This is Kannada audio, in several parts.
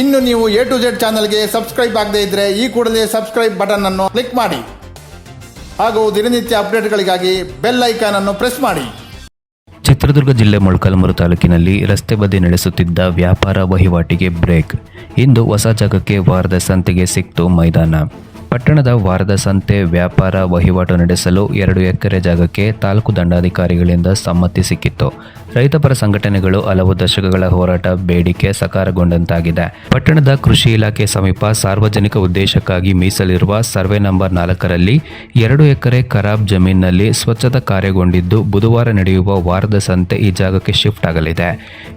ಇನ್ನು ನೀವು ಎ ಟು ಜೆಡ್ ಚಾನಲ್ಗೆ ಸಬ್ಸ್ಕ್ರೈಬ್ ಆಗದೇ ಇದ್ರೆ ಈ ಕೂಡಲೇ ಸಬ್ಸ್ಕ್ರೈಬ್ ಬಟನ್ ಅನ್ನು ಕ್ಲಿಕ್ ಮಾಡಿ. ಹಾಗೂ ದಿನನಿತ್ಯ ಅಪ್ಡೇಟ್ಗಳಿಗಾಗಿ ಬೆಲ್ ಐಕಾನ್ ಅನ್ನು ಪ್ರೆಸ್ ಮಾಡಿ. ಚಿತ್ರದುರ್ಗ ಜಿಲ್ಲೆ ಮೊಳಕಾಲ್ಮೂರು ತಾಲೂಕಿನಲ್ಲಿ ರಸ್ತೆ ಬದಿ ನಡೆಸುತ್ತಿದ್ದ ವ್ಯಾಪಾರ ವಹಿವಾಟಿಗೆ ಬ್ರೇಕ್. ಇಂದು ಹೊಸ ಜಾಗಕ್ಕೆ ವಾರದ ಸಂತೆಗೆ ಸಿಕ್ತು ಮೈದಾನ. ಪಟ್ಟಣದ ವಾರದ ಸಂತೆ ವ್ಯಾಪಾರ ವಹಿವಾಟು ನಡೆಸಲು ಎರಡು ಎಕರೆ ಜಾಗಕ್ಕೆ ತಾಲೂಕು ದಂಡಾಧಿಕಾರಿಗಳಿಂದ ಸಮ್ಮತಿ ಸಿಕ್ಕಿತ್ತು. ರೈತಪರ ಸಂಘಟನೆಗಳು ಹಲವು ದಶಕಗಳ ಹೋರಾಟ ಬೇಡಿಕೆ ಸಕಾರಗೊಂಡಂತಾಗಿದೆ. ಪಟ್ಟಣದ ಕೃಷಿ ಇಲಾಖೆ ಸಮೀಪ ಸಾರ್ವಜನಿಕ ಉದ್ದೇಶಕ್ಕಾಗಿ ಮೀಸಲಿರುವ ಸರ್ವೆ ನಂಬರ್ ನಾಲ್ಕರಲ್ಲಿ ಎರಡು ಎಕರೆ ಖರಾಬ್ ಜಮೀನಿನಲ್ಲಿ ಸ್ವಚ್ಛತಾ ಕಾರ್ಯಗೊಂಡಿದ್ದು ಬುಧವಾರ ನಡೆಯುವ ವಾರದ ಸಂತೆ ಈ ಜಾಗಕ್ಕೆ ಶಿಫ್ಟ್ ಆಗಲಿದೆ.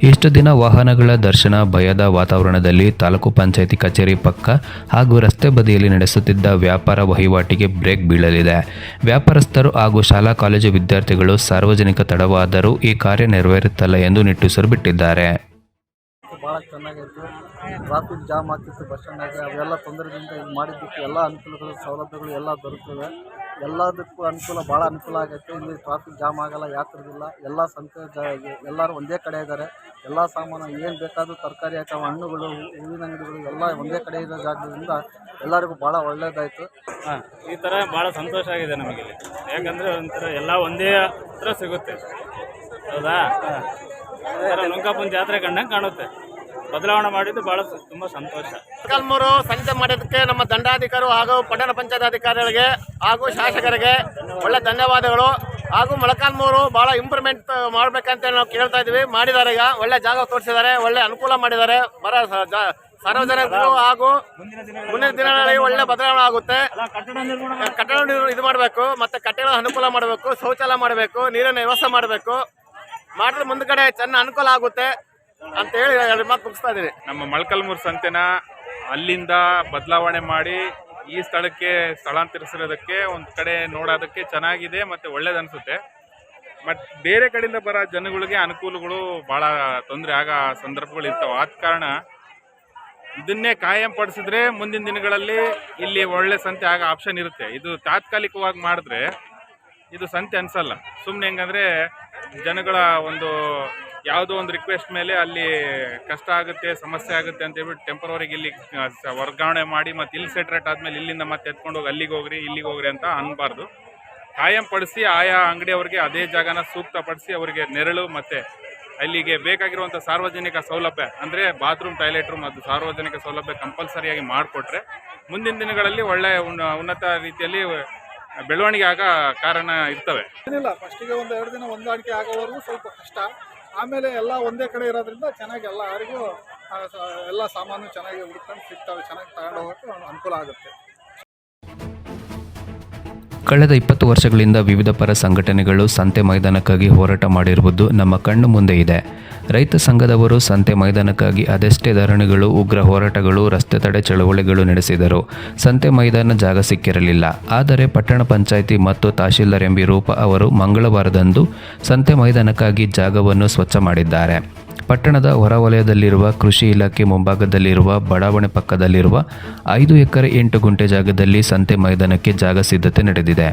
ಇಷ್ಟು ದಿನ ವಾಹನಗಳ ದರ್ಶನ ಭಯದ ವಾತಾವರಣದಲ್ಲಿ ತಾಲೂಕು ಪಂಚಾಯಿತಿ ಕಚೇರಿ ಪಕ್ಕ ಹಾಗೂ ರಸ್ತೆ ಬದಿಯಲ್ಲಿ ನಡೆಸುತ್ತಿದ್ದ ವ್ಯಾಪಾರ ವಹಿವಾಟಿಗೆ ಬ್ರೇಕ್ ಬೀಳಲಿದೆ. ವ್ಯಾಪಾರಸ್ಥರು ಹಾಗೂ ಶಾಲಾ ಕಾಲೇಜು ವಿದ್ಯಾರ್ಥಿಗಳು ಸಾರ್ವಜನಿಕ ತಡವಾದರೂ ಈ ಕಾರ್ಯ ನೆರವೇರುತ್ತಲ್ಲ ಎಂದು ನಿಟ್ಟುಸಿರು ಬಿಟ್ಟಿದ್ದಾರೆ. ಭಾಳ ಚೆನ್ನಾಗಿತ್ತು ಟ್ರಾಫಿಕ್ ಜಾಮ್ ಆಗ್ತಿತ್ತು ಬಸ್ ಸ್ಟ್ಯಾಂಡಾಗ ಅವೆಲ್ಲ ತೊಂದರೆದಿಂದ ಮಾಡಿದ್ದಕ್ಕೆ ಎಲ್ಲ ಅನುಕೂಲಗಳು, ಸೌಲಭ್ಯಗಳು ಎಲ್ಲ ದೊರಕುತ್ತವೆ ಎಲ್ಲದಕ್ಕೂ ಅನುಕೂಲ, ಭಾಳ ಅನುಕೂಲ ಆಗೈತೆ. ಇಲ್ಲಿ ಟ್ರಾಫಿಕ್ ಜಾಮ್ ಆಗಲ್ಲ ಯಾತ್ರದಿಲ್ಲ ಎಲ್ಲ ಸಂತೆ ಎಲ್ಲರೂ ಒಂದೇ ಕಡೆ ಇದ್ದಾರೆ ಎಲ್ಲ ಸಾಮಾನು ಏನು ಬೇಕಾದರೂ ತರಕಾರಿ ಅಥವಾ ಹಣ್ಣುಗಳು, ಹೂವಿನ ಅಂಗಡಿಗಳು ಎಲ್ಲ ಒಂದೇ ಕಡೆ ಇರೋ ಜಾಗದಿಂದ ಎಲ್ಲರಿಗೂ ಭಾಳ ಒಳ್ಳೆಯದಾಯಿತು ಹಾಂ, ಈ ಥರ ಭಾಳ ಸಂತೋಷ ಆಗಿದೆ ನಮಗೆ ಇಲ್ಲಿ. ಯಾಕಂದರೆ ಒಂಥರ ಎಲ್ಲ ಒಂದೇ ಹತ್ರ ಸಿಗುತ್ತೆ. ಹೌದಾ? ನುಂಕಾಪುನ್ ಜಾತ್ರೆ ಕಂಡಂಗೆ ಕಾಣುತ್ತೆ. ಬದಲಾವಣೆ ಮಾಡಿದ್ದು ಬಹಳ ತುಂಬಾ ಸಂತೋಷ. ಕಲ್ಮೂರು ಸಂತೆ ಮಾಡಿದ್ದಕ್ಕೆ ನಮ್ಮ ದಂಡಾಧಿಕಾರಿ ಹಾಗೂ ಪಟ್ಟಣ ಪಂಚಾಯತ್ ಅಧಿಕಾರಿಗಳಿಗೆ ಹಾಗೂ ಶಾಸಕರಿಗೆ ಒಳ್ಳೆ ಧನ್ಯವಾದಗಳು. ಹಾಗೂ ಮೊಳಕಾಲ್ಮೂರು ಬಹಳ ಇಂಪ್ರೂವ್ಮೆಂಟ್ ಮಾಡ್ಬೇಕಂತ ನಾವು ಕೇಳ್ತಾ ಇದೀವಿ ಮಾಡಿದ್ದಾರೆ ಈಗ. ಒಳ್ಳೆ ಜಾಗ ತೋರಿಸಿದ್ದಾರೆ. ಒಳ್ಳೆ ಅನುಕೂಲ ಮಾಡಿದ್ದಾರೆ. ಬರ ಸಾರ್ವಜನಿಕರು ಹಾಗೂ ಮುಂದಿನ ದಿನಗಳಲ್ಲಿ ಒಳ್ಳೆ ಬದಲಾವಣೆ ಆಗುತ್ತೆ. ಕಟ್ಟಡ ಇದು ಮಾಡಬೇಕು. ಮತ್ತೆ ಕಟ್ಟಡ ಅನುಕೂಲ ಮಾಡಬೇಕು. ಶೌಚಾಲಯ ಮಾಡಬೇಕು. ನೀರಿನ ವ್ಯವಸ್ಥೆ ಮಾಡಬೇಕು. ಮಾಡಿದ್ರೆ ಮುಂದ್ಗಡೆ ಚೆನ್ನ ಅನುಕೂಲ ಆಗುತ್ತೆ. ಅಂತ ಹೇಳಿ ಎರಡು ಮಾತು ಮುಗಿಸ್ತಾ ಇದ್ದೀನಿ. ನಮ್ಮ ಮೊಳಕಲ್ಮೂರು ಸಂತೆನ ಅಲ್ಲಿಂದ ಬದಲಾವಣೆ ಮಾಡಿ ಈ ಸ್ಥಳಕ್ಕೆ ಸ್ಥಳಾಂತರಿಸಿರೋದಕ್ಕೆ ಒಂದು ಕಡೆ ನೋಡೋದಕ್ಕೆ ಚೆನ್ನಾಗಿದೆ ಮತ್ತು ಒಳ್ಳೇದನ್ಸುತ್ತೆ ಮತ್ತು ಬೇರೆ ಕಡೆಯಿಂದ ಬರೋ ಜನಗಳಿಗೆ ಅನುಕೂಲಗಳು ಭಾಳ ತೊಂದರೆ ಆಗೋ ಸಂದರ್ಭಗಳು ಇರ್ತಾವೆ. ಆದ ಕಾರಣ ಇದನ್ನೇ ಕಾಯಂ ಪಡಿಸಿದ್ರೆ ಮುಂದಿನ ದಿನಗಳಲ್ಲಿ ಇಲ್ಲಿ ಒಳ್ಳೆ ಸಂತೆ ಆಗೋ ಆಪ್ಷನ್ ಇರುತ್ತೆ. ಇದು ತಾತ್ಕಾಲಿಕವಾಗಿ ಮಾಡಿದ್ರೆ ಇದು ಸಂತೆ ಅನ್ಸಲ್ಲ. ಸುಮ್ಮನೆ ಹೆಂಗಂದ್ರೆ ಜನಗಳ ಒಂದು ಯಾವುದೋ ಒಂದು ರಿಕ್ವೆಸ್ಟ್ ಮೇಲೆ ಅಲ್ಲಿ ಕಷ್ಟ ಆಗುತ್ತೆ, ಸಮಸ್ಯೆ ಆಗುತ್ತೆ ಅಂತ ಹೇಳ್ಬಿಟ್ಟು ಟೆಂಪರವರಿಗೆ ಇಲ್ಲಿ ವರ್ಗಾವಣೆ ಮಾಡಿ ಮತ್ತೆ ಇಲ್ಲಿ ಸೆಟ್ರೇಟ್ ಆದ್ಮೇಲೆ ಇಲ್ಲಿಂದ ಮತ್ತೆ ಎತ್ಕೊಂಡು ಹೋಗಿ ಅಲ್ಲಿಗೆ ಹೋಗ್ರಿ, ಇಲ್ಲಿಗೆ ಹೋಗ್ರಿ ಅಂತ ಅನ್ಬಾರ್ದು. ಕಾಯಂ ಪಡಿಸಿ ಆಯಾ ಅಂಗಡಿಯವರಿಗೆ ಅದೇ ಜಾಗನ ಸೂಕ್ತಪಡಿಸಿ ಅವರಿಗೆ ನೆರಳು ಮತ್ತೆ ಅಲ್ಲಿಗೆ ಬೇಕಾಗಿರುವಂಥ ಸಾರ್ವಜನಿಕ ಸೌಲಭ್ಯ, ಅಂದರೆ ಬಾತ್ರೂಮ್ ಟಾಯ್ಲೆಟ್ ರೂಮ್ ಅದು ಸಾರ್ವಜನಿಕ ಸೌಲಭ್ಯ ಕಂಪಲ್ಸರಿಯಾಗಿ ಮಾಡಿಕೊಟ್ರೆ ಮುಂದಿನ ದಿನಗಳಲ್ಲಿ ಒಳ್ಳೆಯ ಉನ್ನ- ಉನ್ನತ ರೀತಿಯಲ್ಲಿ ಬೆಳವಣಿಗೆ ಆಗ ಕಾರಣ ಇರ್ತವೆ. ಏನಿಲ್ಲ ಫಸ್ಟಿಗೆ ಒಂದು ಎರಡು ದಿನ ಹೊಂದಾಣಿಕೆ ಆಗೋವರೆಗೂ ಸ್ವಲ್ಪ ಕಷ್ಟ. ಆಮೇಲೆ ಎಲ್ಲ ಒಂದೇ ಕಡೆ ಇರೋದ್ರಿಂದ ಚೆನ್ನಾಗಿ ಎಲ್ಲ ಯಾರಿಗೂ ಎಲ್ಲ ಸಾಮಾನು ಚೆನ್ನಾಗಿ ಹುಡ್ಕೊಂಡು ಸಿಗ್ತವೆ, ಚೆನ್ನಾಗಿ ತಗೊಂಡು ಹೋಗೋಕ್ಕೆ ಅನುಕೂಲ ಆಗುತ್ತೆ. ಕಳೆದ ಇಪ್ಪತ್ತು ವರ್ಷಗಳಿಂದ ವಿವಿಧ ಪರ ಸಂಘಟನೆಗಳು ಸಂತೆ ಮೈದಾನಕ್ಕಾಗಿ ಹೋರಾಟ ಮಾಡಿರುವುದು ನಮ್ಮ ಕಣ್ಣು ಮುಂದೆ ಇದೆ. ರೈತ ಸಂಘದವರು ಸಂತೆ ಮೈದಾನಕ್ಕಾಗಿ ಅದೆಷ್ಟೇ ಧರಣಿಗಳು, ಉಗ್ರ ಹೋರಾಟಗಳು, ರಸ್ತೆ ತಡೆ ಚಳವಳಿಗಳು ನಡೆಸಿದರು ಸಂತೆ ಮೈದಾನ ಜಾಗ ಸಿಕ್ಕಿರಲಿಲ್ಲ. ಆದರೆ ಪಟ್ಟಣ ಪಂಚಾಯಿತಿ ಮತ್ತು ತಹಶೀಲ್ದಾರ್ ಎಂಬಿ ರೂಪ ಅವರು ಮಂಗಳವಾರದಂದು ಸಂತೆ ಮೈದಾನಕ್ಕಾಗಿ ಜಾಗವನ್ನು ಸ್ವಚ್ಛ ಮಾಡಿದ್ದಾರೆ. ಪಟ್ಟಣದ ಹೊರವಲಯದಲ್ಲಿರುವ ಕೃಷಿ ಇಲಾಖೆ ಮುಂಭಾಗದಲ್ಲಿರುವ ಬಡಾವಣೆ ಪಕ್ಕದಲ್ಲಿರುವ ಐದು ಎಕರೆ ಎಂಟು ಗುಂಟೆ ಜಾಗದಲ್ಲಿ ಸಂತೆ ಮೈದಾನಕ್ಕೆ ಜಾಗ ಸಿದ್ಧತೆ ನಡೆದಿದೆ.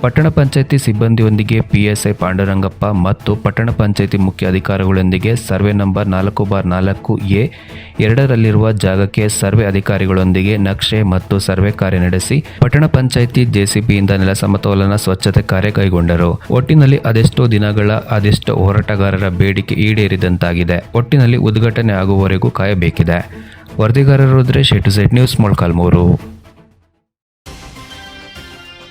ಪಟ್ಟಣ ಪಂಚಾಯಿತಿ ಸಿಬ್ಬಂದಿಯೊಂದಿಗೆ ಪಿಎಸ್ಐ ಪಾಂಡುರಂಗಪ್ಪ ಮತ್ತು ಪಟ್ಟಣ ಪಂಚಾಯಿತಿ ಮುಖ್ಯ ಅಧಿಕಾರಿಗಳೊಂದಿಗೆ ಸರ್ವೆ ನಂಬರ್ ನಾಲ್ಕು ಬಾರ್ ನಾಲ್ಕು ಎ ಎರಡರಲ್ಲಿರುವ ಜಾಗಕ್ಕೆ ಸರ್ವೆ ಅಧಿಕಾರಿಗಳೊಂದಿಗೆ ನಕ್ಷೆ ಮತ್ತು ಸರ್ವೆ ಕಾರ್ಯ ನಡೆಸಿ ಪಟ್ಟಣ ಪಂಚಾಯಿತಿ ಜೆಸಿಬಿಯಿಂದ ನೆಲ ಸಮತೋಲನ ಸ್ವಚ್ಛತೆ ಕಾರ್ಯ ಕೈಗೊಂಡರು. ಒಟ್ಟಿನಲ್ಲಿ ಅದೆಷ್ಟೋ ದಿನಗಳ, ಅದೆಷ್ಟೋ ಹೋರಾಟಗಾರರ ಬೇಡಿಕೆ ಈಡೇರಿದಂತಾಗಿದೆ. ಒಟ್ಟಿನಲ್ಲಿ ಉದ್ಘಾಟನೆ ಆಗುವವರೆಗೂ ಕಾಯಬೇಕಿದೆ. ವರದಿಗಾರರು ಶೇಟು ಸೆಟ್ ನ್ಯೂಸ್ ಮೊಳಕಾಲ್ಮೂರು.